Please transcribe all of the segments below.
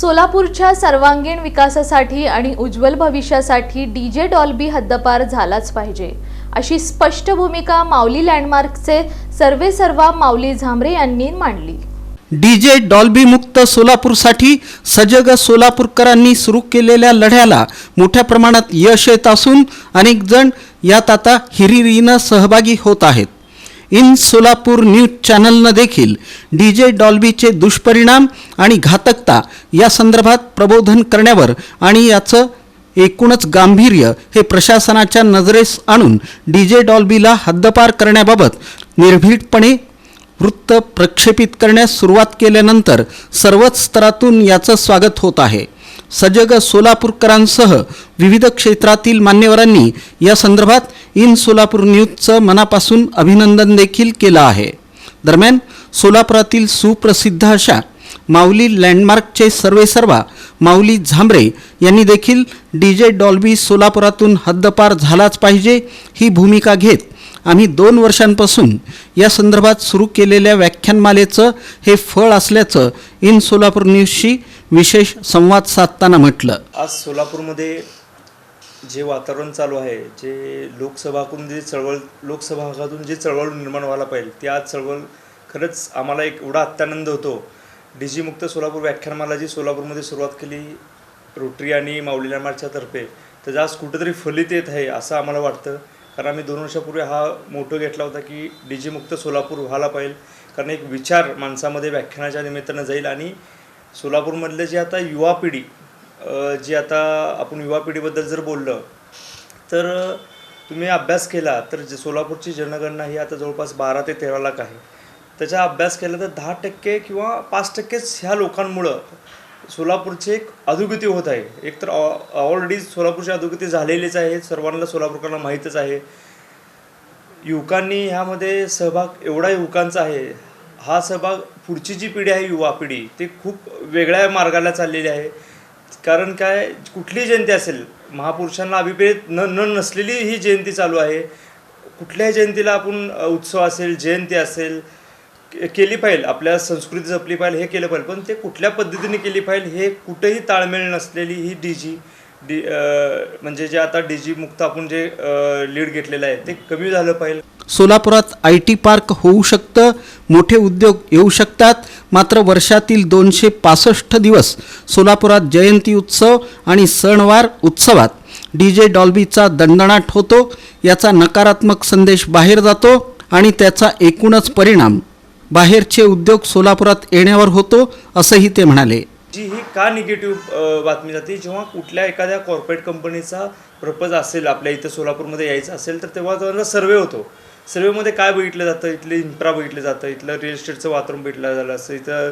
सोलापूरच्या सर्वांगीण विकासासाठी आणि उज्ज्वल भविष्यासाठी डी जे डॉल्बी हद्दपार झालाच पाहिजे. अशी स्पष्ट भूमिका माऊली लँडमार्कचे सर्वे सर्वा माऊली झांबरे यांनी मांडली. डीजे डॉल्बी मुक्त सोलापूरसाठी सजग सोलापूरकरांनी सुरू केलेल्या लढ्याला मोठ्या प्रमाणात यश येत असून अनेक जण यात आता हिरिरीनं सहभागी होत आहेत. इन सोलापूर न्यूज चॅनलनं देखील डी जे डॉल्बीचे दुष्परिणाम आणि घातकता या संदर्भात प्रबोधन करण्यावर आणि याचं एकूणच गांभीर्य हे प्रशासनाच्या नजरेस आणून डी जे डॉल्बीला हद्दपार करण्याबाबत निर्भीडपणे वृत्त प्रक्षेपित करण्यास सुरुवात केल्यानंतर सर्वच स्तरातून याचं स्वागत होत आहे. सजग सोलापूरकरांसह विविध क्षेत्रातील मान्यवरांनी या संदर्भात इन सोलापूर न्यूजचं मनापासून अभिनंदन देखील केलं आहे. दरम्यान सोलापुरातील सुप्रसिद्ध अशा माऊली लँडमार्कचे सर्वेसर्वा माऊली झांबरे यांनी देखील डी जे डॉल्बी सोलापुरातून हद्दपार झालाच पाहिजे ही भूमिका घेत आम्ही दोन वर्षांपासून या संदर्भात सुरू केलेल्या व्याख्यानमालेचं हे फळ असल्याचं इन सोलापूर न्यूजशी विशेष संवाद साधताना म्हटलं. आज सोलापूरमध्ये जे वातावरण चालू आहे जे लोकसभाकडून जे चळवळ लोकसभा भागातून जे चळवळ निर्माण व्हायला पाहिजे ती आज चळवळ खरंच आम्हाला एक एवढा अत्यानंद होतो. डी जी मुक्त सोलापूर व्याख्यानमाला जी सोलापूरमध्ये सुरुवात केली रोटरी आणि माऊली मार्चातर्फे तर त्याचं आज कुठंतरी फलित येत आहे असं आम्हाला वाटतं. कारण आम्ही दोन वर्षापूर्वी हा मोठं घेतला होता की डी मुक्त सोलापूर व्हायला पाहिजे. कारण एक विचार माणसामध्ये व्याख्यानाच्या निमित्तानं जाईल आणि सोलापूरमधले जे आता युवा पिढी जी आता आपण युवा पिढीबद्दल जर बोललं तर तुम्ही अभ्यास केला तर जे सोलापूरची जनगणना ही आता जवळपास बारा ते तेरा लाख आहे. त्याचा अभ्यास केला तर दहा टक्के किंवा पाच टक्केच ह्या लोकांमुळं सोलापूरची एक अधोगती होत आहे. एकतर ऑ ऑलरेडी सोलापूरची अधोगती झालेलीच आहे. सर्वांना सोलापूरकरांना माहीतच आहे. युवकांनी ह्यामध्ये सहभाग एवढा युवकांचा आहे. हा सहभाग पुढची जी पिढी आहे युवा पिढी ती खूप वेगळ्या मार्गाला चाललेली आहे. कारण काय कुठलीही जयंती असेल महापुरुषांना अभिप्रेत न न नसलेली ही जयंती चालू आहे. कुठल्याही जयंतीला आपण उत्सव असेल जयंती असेल केली पाहिजे आपल्या संस्कृती जपली पाहिजे हे केलं पाहिजे पण ते कुठल्या पद्धतीने केली पाहिजे हे कुठेही ताळमेळ नसलेली ही डी जी डी म्हणजे जे आता डी जी मुक्त आपण जे लीड घेतलेलं आहे ते कमी झालं पाहिजे सोलापुरात आय टी पार्क होऊ शकतं मोठे उद्योग येऊ शकतात मात्र वर्षातील दोनशे पासष्ट दिवस सोलापुरात जयंती उत्सव आणि सणवार उत्सवात डी जे डॉल्बीचा दणदणाट होतो याचा नकारात्मक संदेश बाहेर जातो आणि त्याचा एकूणच परिणाम बाहेरचे उद्योग सोलापुरात येण्यावर होतो असंही ते म्हणाले. जी ही का निगेटिव्ह बातमी जाते? जेव्हा कुठल्या एखाद्या कॉर्पोरेट कंपनीचा प्रपज असेल आपल्या इथं सोलापूरमध्ये यायचं असेल तर तेव्हा त्यांना सर्वे होतो. सर्वेमध्ये काय बघितलं जातं? इथले इन्फ्रा बघितलं जातं इथलं रिअल इस्टेटचं वातावरण बघितलं झालं असं इथं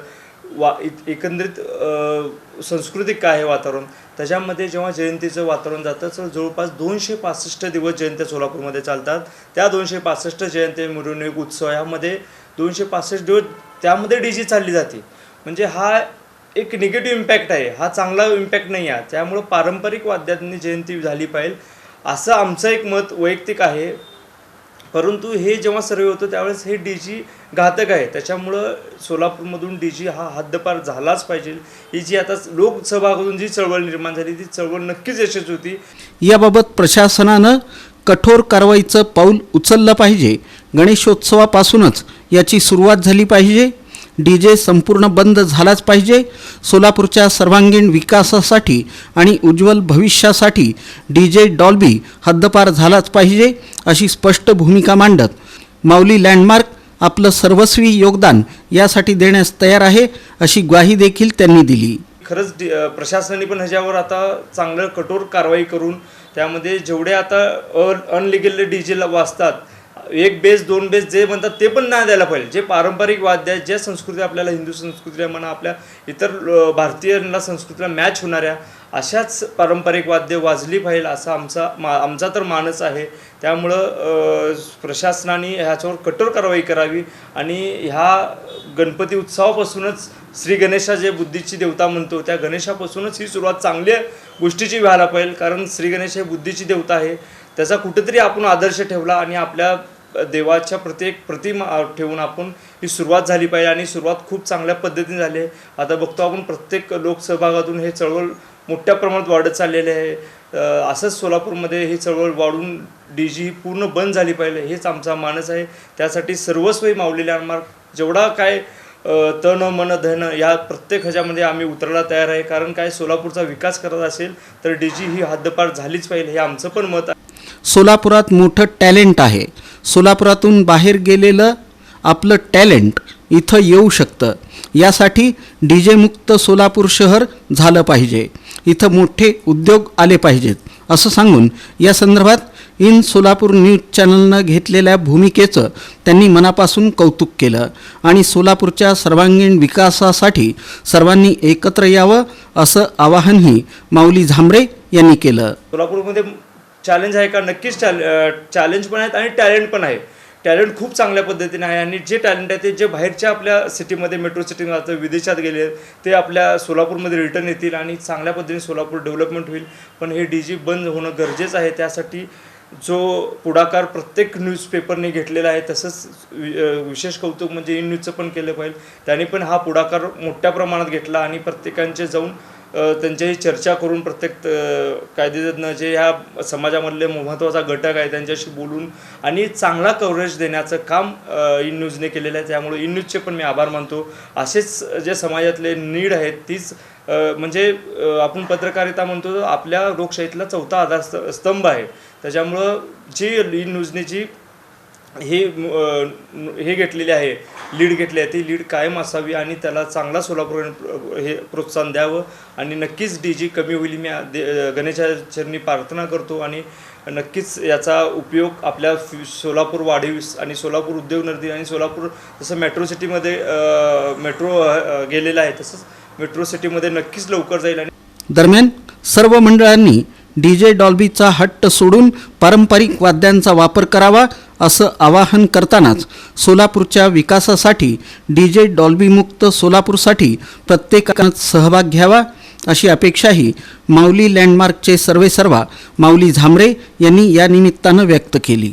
वा इत- एकंदरीत सांस्कृतिक काय आहे वातावरण? त्याच्यामध्ये जेव्हा जयंतीचं वातावरण जातं तर जवळपास दोनशे पासष्ट दिवस जयंत्या सोलापूरमध्ये चालतात. त्या दोनशे पासष्ट जयंती मिरवणूक उत्सव यामध्ये दोनशे पासष्ट दिवस त्यामध्ये डी जी चालली जाते. म्हणजे हा एक निगेटिव्ह इम्पॅक्ट आहे. हा चांगला इम्पॅक्ट नाही आहे. त्यामुळं पारंपरिक वाद्यांनी जयंती झाली पाहिजे. असं आमचं एक मत वैयक्तिक आहे. परंतु हे जेव्हा सर्वे होतं त्यावेळेस हे डी जी घातक आहे. त्याच्यामुळं सोलापूरमधून डी जी हा हद्दपार झालाच पाहिजे. ही जी आता लोकसहभागातून जी चळवळ निर्माण झाली ती चळवळ नक्कीच यशस्वी होती. याबाबत प्रशासनानं कठोर कारवाईचं पाऊल उचललं पाहिजे. गणेशोत्सवापासूनच याची सुरुवात झाली पाहिजे. डी जे संपूर्ण बंद झालाच पाहिजे. सोलापूरच्या सर्वांगीण विकासासाठी आणि उज्ज्वल भविष्यासाठी डी जे डॉल्बी हद्दपार झालाच पाहिजे अशी स्पष्ट भूमिका मांडत माऊली लँडमार्क आपलं सर्वस्वी योगदान यासाठी देण्यास तयार आहे अशी ग्वाही देखील त्यांनी दिली. खरंच प्रशासनाने पण ह्याच्यावर आता चांगलं कठोर कारवाई करून त्यामध्ये जेवढे आता अनलिगल डी जेला वाचतात एक बेस दोन बेस जे म्हणतात ते पण नाही द्यायला पाहिजे. जे पारंपरिक वाद्य आहेत ज्या संस्कृती आपल्याला हिंदू संस्कृतीला म्हणा आपल्या इतर भारतीयांना संस्कृतीला मॅच होणाऱ्या अशाच पारंपरिक वाद्य वाजली पाहिजे असा आमचा मा आमचा तर मानस आहे. त्यामुळं प्रशासनाने ह्याच्यावर कठोर कारवाई करावी आणि ह्या गणपती उत्सवापासूनच श्री गणेशा जे बुद्धीची देवता म्हणतो त्या गणेशापासूनच ही सुरुवात चांगल्या गोष्टीची व्हायला पाहिजे. कारण श्री गणेश हे बुद्धीची देवता आहे. त्याचा कुठेतरी आपण आदर्श ठेवला आणि आपल्या देवाच्या प्रत्येक प्रतिमा ठेवून आपण ही सुरुवात झाली पाहिजे आणि सुरुवात खूप चांगल्या पद्धतीने झाली आहे. आता बघतो आपण प्रत्येक लोकसहभागातून हे चळवळ मोठ्या प्रमाणात वाढत चाललेले आहे. असंच सोलापूरमध्ये ही चळवळ वाढून डी जी पूर्ण बंद झाली पाहिजे हेच आमचा मानस आहे. त्यासाठी सर्वस्वी मावलेल्या लँडमार्क जेवढा काय तण मन धन या प्रत्येक ह्याच्यामध्ये आम्ही उतरायला तयार आहे. कारण काय सोलापूरचा विकास करत असेल तर डी जी ही हद्दपार झालीच पाहिजे हे आमचं पण मत आहे. सोलापुरात मोठं टॅलेंट आहे. सोलापुरातून बाहेर गेलेलं आपलं टॅलेंट इथं येऊ शकतं. यासाठी डी जे मुक्त सोलापूर शहर झालं पाहिजे. इथं मोठे उद्योग आले पाहिजेत असं सांगून या संदर्भात इन सोलापूर न्यूज चॅनलनं घेतलेल्या भूमिकेचं त्यांनी मनापासून कौतुक केलं. आणि सोलापूरच्या सर्वांगीण विकासासाठी सर्वांनी एकत्र यावं असं आवाहनही माऊली झांबरे यांनी केलं. सोलापूरमध्ये चॅलेंज आहे का? नक्कीच चॅल चॅलेंज पण आहेत आणि टॅलेंट पण आहे. टॅलेंट खूप चांगल्या पद्धतीने आहे आणि जे टॅलेंट आहे ते जे बाहेरच्या आपल्या सिटीमध्ये मेट्रो सिटीमध्ये आता विदेशात गेले ते आपल्या सोलापूरमध्ये रिटर्न येतील आणि चांगल्या पद्धतीने सोलापूर डेव्हलपमेंट होईल. पण हे डी जी बंद होणं गरजेचं आहे. त्यासाठी जो पुढाकार प्रत्येक न्यूजपेपरने घेतलेला आहे तसंच वि- विशेष कौतुक म्हणजे इन न्यूजचं पण केलं पाहिजे. त्याने पण हा पुढाकार मोठ्या प्रमाणात घेतला आणि प्रत्येकांचे जाऊन त्यांच्याशी चर्चा करून प्रत्येक कायदेतज्ञ जे ह्या समाजामधले महत्त्वाचा घटक आहे त्यांच्याशी बोलून आणि चांगला कव्हरेज देण्याचं काम इन न्यूजने केलेलं आहे. त्यामुळे इन न्यूजचे पण मी आभार मानतो. असेच जे समाजातले नीड आहेत तीच म्हणजे आपण पत्रकारिता म्हणतो आपल्या लोकशाहीतला चौथा आधार स्त- स्तंभ आहे. त्याच्यामुळं जी इन न्यूजने जी हे हे घेतलेली आहे लीड घेतली आहे ती लीड कायम असावी आणि त्याला चांगला सोलापूर हे प्रोत्साहन द्यावं आणि नक्कीच डी जी कमी होईल मी दे गणेशाचरणी प्रार्थना करतो आणि नक्कीच याचा उपयोग आपल्या सोलापूर वाढीस आणि सोलापूर उद्योग नदी आणि सोलापूर जसं मेट्रो सिटीमध्ये मेट्रो गेलेलं आहे तसंच मेट्रो सिटीमध्ये नक्कीच लवकर जाईल आणि दरम्यान सर्व मंडळांनी डी जे डॉल्बीचा हट्ट सोडून पारंपरिक वाद्यांचा वापर करावा असं आवाहन करतानाच सोलापूरच्या विकासासाठी डी जे डॉल्बीमुक्त सोलापूरसाठी प्रत्येकानं सहभाग घ्यावा अशी अपेक्षाही माऊली लँडमार्कचे सर्वेसर्वा माऊली झांबरे यांनी या निमित्तानं व्यक्त केली.